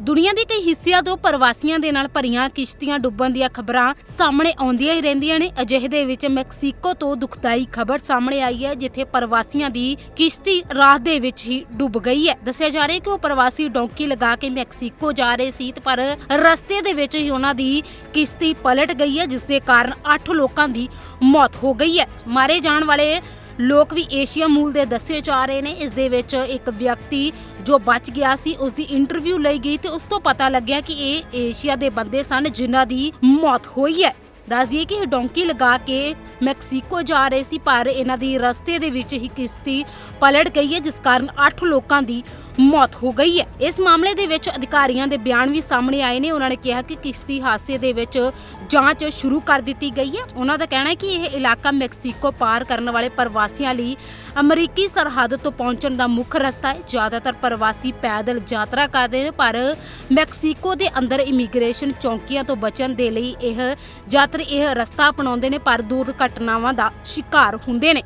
ਦੁਨੀਆ ਦੇ ਕਈ ਹਿੱਸਿਆਂ ਤੋਂ ਪ੍ਰਵਾਸੀਆਂ ਦੇ ਨਾਲ ਭਰੀਆਂ ਕਿਸ਼ਤੀਆਂ ਡੁੱਬਣ ਦੀਆਂ ਖਬਰਾਂ ਸਾਹਮਣੇ ਆਉਂਦੀਆਂ ਹੀ ਰਹਿੰਦੀਆਂ ਨੇ। ਅਜਿਹੇ ਦੇ ਵਿੱਚ ਮੈਕਸੀਕੋ ਤੋਂ ਦੁਖਦਾਈ ਖਬਰ ਸਾਹਮਣੇ ਆਈ ਹੈ, ਜਿੱਥੇ ਪ੍ਰਵਾਸੀਆਂ ਦੀ ਕਿਸ਼ਤੀ ਰਾਹ ਦੇ ਵਿੱਚ ਹੀ ਡੁੱਬ ਗਈ ਹੈ। ਦੱਸਿਆ ਜਾ ਰਿਹਾ ਕਿ ਉਹ ਪ੍ਰਵਾਸੀ ਡੌਂਕੀ ਲਗਾ ਕੇ ਮੈਕਸੀਕੋ ਜਾ ਰਹੇ ਸੀ ਪਰ ਰਸਤੇ ਦੇ ਵਿੱਚ ਹੀ ਉਹਨਾਂ ਦੀ ਕਿਸ਼ਤੀ ਪਲਟ ਗਈ ਹੈ, ਜਿਸ ਦੇ ਕਾਰਨ 8 ਲੋਕਾਂ ਦੀ ਮੌਤ ਹੋ ਗਈ ਹੈ। ਮਾਰੇ ਜਾਣ ਵਾਲੇ ਲੋਕ ਵੀ ਏਸ਼ੀਆ ਮੂਲ ਦੇ ਦੱਸੇ ਜਾ ਰਹੇ ਨੇ। ਇਸ ਦੇ ਵਿੱਚ ਇੱਕ ਵਿਅਕਤੀ ਜੋ ਬਚ ਗਿਆ ਸੀ ਉਸ ਦੀ ਇੰਟਰਵਿਊ ਲਈ ਗਈ ਤੇ ਉਸ ਤੋਂ ਪਤਾ ਲੱਗਿਆ ਕਿ ਇਹ ਏਸ਼ੀਆ ਦੇ ਬੰਦੇ ਸਨ ਜਿਨ੍ਹਾਂ ਦੀ ਮੌਤ ਹੋਈ ਹੈ। ਦੱਸ ਦਈਏ ਕਿ ਇਹ ਡੋਂਕੀ ਲਗਾ ਕੇ ਮੈਕਸੀਕੋ ਜਾ ਰਹੇ ਸੀ, ਪਰ ਇਹਨਾਂ ਦੀ ਰਸਤੇ ਦੇ ਵਿੱਚ ਹੀ ਕਿਸ਼ਤੀ ਪਲਟ ਗਈ ਹੈ, ਜਿਸ ਕਾਰਨ 8 ਲੋਕਾਂ ਦੀ ਮੌਤ ਹੋ ਗਈ ਹੈ। ਇਸ ਮਾਮਲੇ ਦੇ ਵਿੱਚ ਅਧਿਕਾਰੀਆਂ ਦੇ ਬਿਆਨ ਵੀ ਸਾਹਮਣੇ ਆਏ ਨੇ। ਉਹਨਾਂ ਨੇ ਕਿਹਾ ਕਿ ਕਿਸ਼ਤੀ ਹਾਦਸੇ ਦੇ ਵਿੱਚ ਜਾਂਚ ਸ਼ੁਰੂ ਕਰ ਦਿੱਤੀ ਗਈ ਹੈ। ਉਹਨਾਂ ਦਾ ਕਹਿਣਾ ਹੈ ਕਿ ਇਹ ਇਲਾਕਾ ਮੈਕਸੀਕੋ ਪਾਰ ਕਰਨ ਵਾਲੇ ਪ੍ਰਵਾਸੀਆਂ ਲਈ ਅਮਰੀਕੀ ਸਰਹੱਦ ਤੋਂ ਪਹੁੰਚਣ ਦਾ ਮੁੱਖ ਰਸਤਾ ਹੈ। ਜ਼ਿਆਦਾਤਰ ਪ੍ਰਵਾਸੀ ਪੈਦਲ ਯਾਤਰਾ ਕਰਦੇ ਨੇ, ਪਰ ਮੈਕਸੀਕੋ ਦੇ ਅੰਦਰ ਇਮੀਗ੍ਰੇਸ਼ਨ ਚੌਂਕੀਆਂ ਤੋਂ ਬਚਣ ਦੇ ਲਈ ਇਹ ਯਾਤਰੀ ਇਹ ਰਸਤਾ ਅਪਣਾਉਂਦੇ ਨੇ, ਪਰ ਦੁਰਘਟਨਾਵਾਂ ਦਾ ਸ਼ਿਕਾਰ ਹੁੰਦੇ ਨੇ।